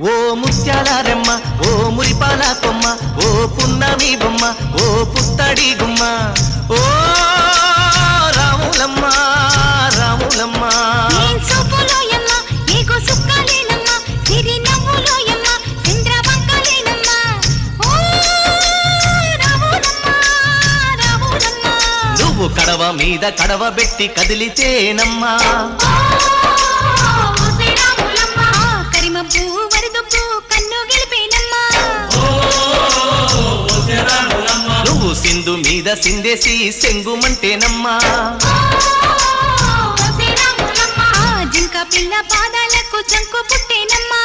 ఓ ముత్యాల రెమ్మ ఓ మురిపాల కొమ్మ ఓ పున్నమి బొమ్మ ఓ పుత్తడి గుమ్మ. ఓ రాములమ్మ రాములమ్మ. నువ్వు కడవ మీద కడవ పెట్టి కదిలితేనమ్మా సింధు మీద సిందేసి సెంగుమంటేనమ్మా. ఓ జింక పిల్ల పాదాలకు చంకు పుట్టేనమ్మా.